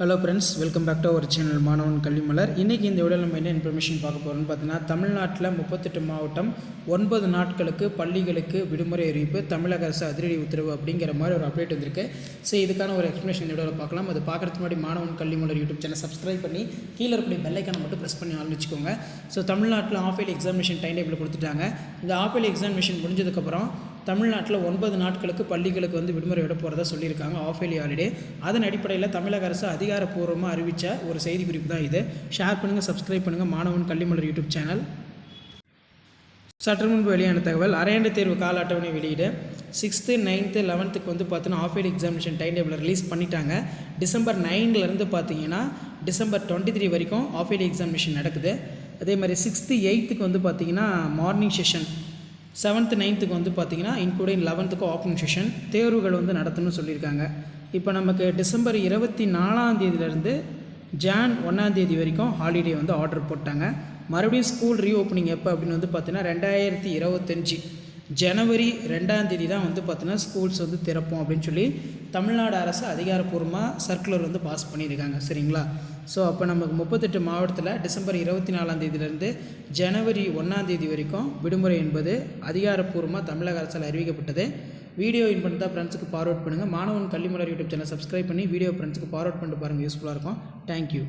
Hello friends welcome back to our channel Maanavan Kalvimalar இன்றைக்கி இந்த வீடியோவில் நம்ம என்ன இன்ஃபர்மேஷன் பார்க்க போகிறோம்னு பார்த்தீங்கன்னா தமிழ்நாட்டில் முப்பத்தெட்டு மாவட்டம் ஒன்பது நாட்களுக்கு பள்ளிகளுக்கு விடுமுறை அறிவிப்பு தமிழக அரசு அதிரடி உத்தரவு அப்படிங்கிற மாதிரி ஒரு அப்டேட் வந்திருக்கு. ஸோ இதுக்கான ஒரு எக்ஸ்ப்ளனேஷன் இந்த வீடியோவில் பார்க்கலாம். அது பார்க்குறதுக்கு முன்னாடி மாணவன் கல்விமலர் யூடியூப் சேனல் சப்ஸ்கிரைப் பண்ணி கீழே இருக்கக்கூடிய பெல்லைக்கான மட்டும் ப்ரெஸ் பண்ணி ஆரம்பிச்சுக்கோங்க. ஸோ தமிழ்நாட்டில் ஆஃப் எக்ஸாமினேஷன் டைம் டேபிள் கொடுத்துட்டாங்க. இந்த ஆஃப் எக்ஸாமினேஷன் முடிஞ்சதுக்கப்புறம் தமிழ்நாட்டில் ஒன்பது நாட்களுக்கு பள்ளிகளுக்கு வந்து விடுமுறை விட போகிறதா சொல்லியிருக்காங்க. ஆஃப் இயர்லி ஹாலிடே அதன் அடிப்படையில் தமிழக அரசு அதிகாரப்பூர்வமாக அறிவித்த ஒரு செய்தி குறிப்பு தான் இது. ஷேர் பண்ணுங்கள் சப்ஸ்கிரைப் பண்ணுங்கள் மாணவன் கல்விமலர் யூடியூப் சேனல். சற்று முன்பு வெளியான தகவல் அரையாண்டு தேர்வு கால அட்டவணை வெளியீடு சிக்ஸ்த்து நைன்த்து லெவன்த்துக்கு வந்து பார்த்தீங்கன்னா half year examination time table release பண்ணிட்டாங்க. டிசம்பர் நைன்லேருந்து பார்த்தீங்கன்னா டிசம்பர் டுவெண்ட்டி த்ரீ வரைக்கும் ஆஃப் இயர் எக்ஸாமினேஷன் நடக்குது. அதே மாதிரி சிக்ஸ்த்து எயித்துக்கு வந்து பார்த்தீங்கன்னா மார்னிங் செஷன் செவன்த்து நைன்த்துக்கு வந்து பார்த்தீங்கன்னா இன்க்ளூடிங் லெவன்த்துக்கும் ஆப்ஷன் செஷன் தேர்வுகள் வந்து நடத்தணும்னு சொல்லியிருக்காங்க. இப்போ நமக்கு டிசம்பர் இருபத்தி நாலாம் தேதியிலேருந்து ஜான் ஒன்றாம் தேதி வரைக்கும் ஹாலிடே வந்து ஆர்டர் போட்டாங்க. மறுபடியும் ஸ்கூல் ரீஓப்பனிங் எப்போ அப்படின்னு வந்து பார்த்தீங்கன்னா ரெண்டாயிரத்தி இருபத்தஞ்சி. ஜனவரி ரெண்டாம் தேதி தான் வந்து பார்த்தீங்கன்னா ஸ்கூல்ஸ் வந்து திறப்போம் அப்படின்னு சொல்லி தமிழ்நாடு அரசு அதிகாரப்பூர்வமாக சர்க்குலர் வந்து பாஸ் பண்ணியிருக்காங்க. சரிங்களா? ஸோ அப்போ நமக்கு முப்பத்தெட்டு மாவட்டத்தில் டிசம்பர் இருபத்தி நாலாம் தேதியிலேருந்து ஜனவரி ஒன்றாம் தேதி வரைக்கும் விடுமுறை என்பது அதிகாரப்பூர்வமாக தமிழக அரசால் அறிவிக்கப்பட்டது. வீடியோ இன் பண்ணி தான் ஃப்ரெண்ட்ஸுக்கு ஃபார்வர்ட் பண்ணுங்கள் Maanavan Kalvimalar YouTube channel subscribe பண்ணி வீடியோ ஃப்ரெண்ட்ஸுக்கு ஃபார்வர்ட் பண்ணிட்டு பாருங்கள் யூஸ்ஃபுல்லாக இருக்கும். தேங்க்யூ